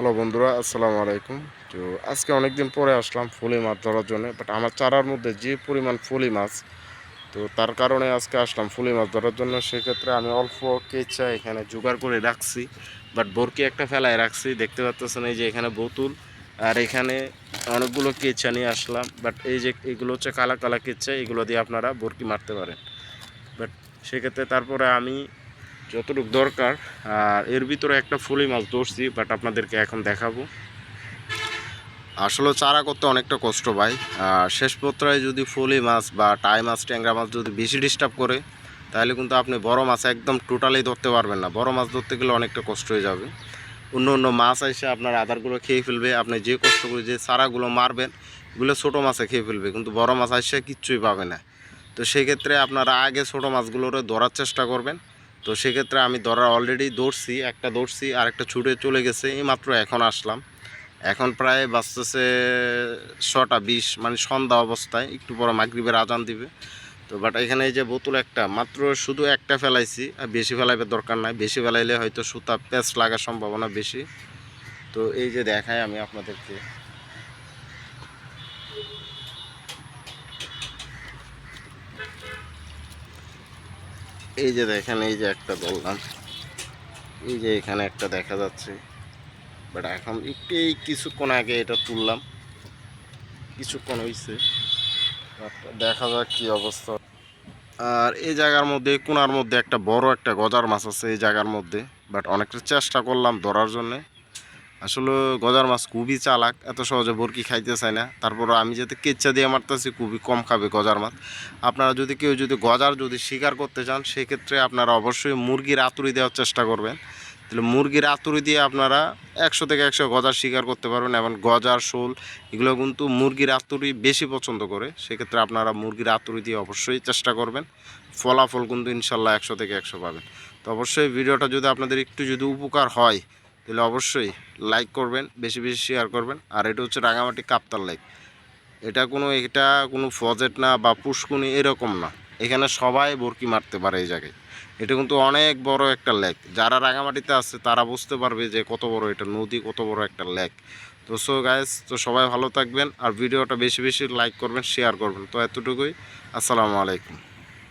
Hello বন্ধুরা, আসসালামু আলাইকুম। তো আজকে অনেক দিন পরে আসলাম ফুলি মাছ ধরার জন্য বাট আমার চারার মধ্যে যে পরিমাণ ফুলি মাছ, তো তার কারণে আজকে আসলাম ফুলি মাছ ধরার জন্য। সেক্ষেত্রে আমি অল্প কেচা এখানে জোগাড় করে রাখছি বাট বরকি একটা ফেলায় রাখছি। দেখতে পাচ্ছেন এই যে এখানে বোতুল, আর এখানে অনেকগুলো কেচা নিয়ে আসলাম বাট এই যে এগুলো হচ্ছে কালা কালা কেচা, এগুলো দিয়ে আপনারা বরকি মারতে পারেন। বাট সেক্ষেত্রে তারপরে আমি যতটুকু দরকার, আর এর ভিতরে একটা ফুলি মাছ ধরছি বাট আপনাদেরকে এখন দেখাবো। আসলে চারা করতে অনেকটা কষ্ট ভাই। আর শেষ পত্রায় যদি ফুলি মাছ বা টাই মাছ, ট্যাংরা মাছ যদি বেশি ডিস্টার্ব করে, তাহলে কিন্তু আপনি বড় মাছ একদম টোটালি ধরতে পারবেন না। বড় মাছ ধরতে গেলে অনেকটা কষ্ট হয়ে যাবে। অন্য অন্য মাছ এসে আপনার আদারগুলো খেয়ে ফেলবে। আপনি যে কষ্ট করে যে চারাগুলো মারবেন, এগুলো ছোটো মাছে খেয়ে ফেলবে, কিন্তু বড় মাছ এসে কিচ্ছুই পাবে না। তো সেক্ষেত্রে আপনারা আগে ছোটো মাছগুলোরে ধরার চেষ্টা করবেন। তো সেক্ষেত্রে আমি ধরার অলরেডি দৌড়ছি একটা দৌড়ছি আর একটা ছুটে চলে গেছে, এই মাত্র এখন আসলাম। এখন প্রায় বাঁচতেছে ছটা বিশ মানে সন্ধ্যা অবস্থায়, একটু পরে মাগরিবের আজান দিবে। তো বাট এখানে এই যে বোতল একটা, মাত্র শুধু একটা ফেলাইছি, আর বেশি ফেলাইবার দরকার নাই। বেশি ফেলাইলে হয়তো সুতা প্যাচ লাগার সম্ভাবনা বেশি। তো এই যে দেখায় আমি আপনাদেরকে। এই যে দেখেন, এই যে একটা বললাম। এই যে এখানে একটা দেখা যাচ্ছে। বাট এখন একটু এই কিছুক্ষণ আগে এটা তুললাম। কিছুক্ষণ হয়েছে দেখা যাক কি অবস্থা। আর এই জায়গার মধ্যে কোনার মধ্যে একটা বড় একটা গজার মাছ আছে এই জায়গার মধ্যে। বাট অনেকটা চেষ্টা করলাম ধরার জন্যে। আসলে গজার মাছ খুবই চালাক, এত সহজে বরকি খাইতে চায় না। তারপর আমি যাতে কেচ্চা দিয়ে মারতেছি, খুবই কম খাবে গজার মাছ। আপনারা যদি কেউ যদি গজার যদি শিকার করতে চান, সেক্ষেত্রে আপনারা অবশ্যই মুরগির আতুরি দেওয়ার চেষ্টা করবেন। তাহলে মুরগির আতুরি দিয়ে আপনারা একশো থেকে একশো গজার শিকার করতে পারবেন, এবং গজার শোল, এগুলো কিন্তু মুরগির আতুরি বেশি পছন্দ করে। সেক্ষেত্রে আপনারা মুরগির আতুরি দিয়ে অবশ্যই চেষ্টা করবেন। ফলাফল কিন্তু ইনশাল্লাহ একশো থেকে একশো পাবেন। তো অবশ্যই ভিডিওটা যদি আপনাদের একটু যদি উপকার হয় তাহলে অবশ্যই লাইক করবেন, বেশি বেশি শেয়ার করবেন। আর এটা হচ্ছে রাঙামাটি কাপ্তার লেক এটা কোনো এটা কোনো ফজেট না বা পুষ্কুনি এরকম না। এখানে সবাই বরকি মারতে পারে এই জায়গায়। এটা কিন্তু অনেক বড় একটা লেক যারা রাঙামাটিতে আছে, তারা বুঝতে পারবে যে কত বড় এটা নদী, কত বড় একটা লেক তো সো গাইস তো সবাই ভালো থাকবেন। আর ভিডিওটা বেশি বেশি লাইক করবেন শেয়ার করবেন। তো এতটুকুই। আসসালামু আলাইকুম।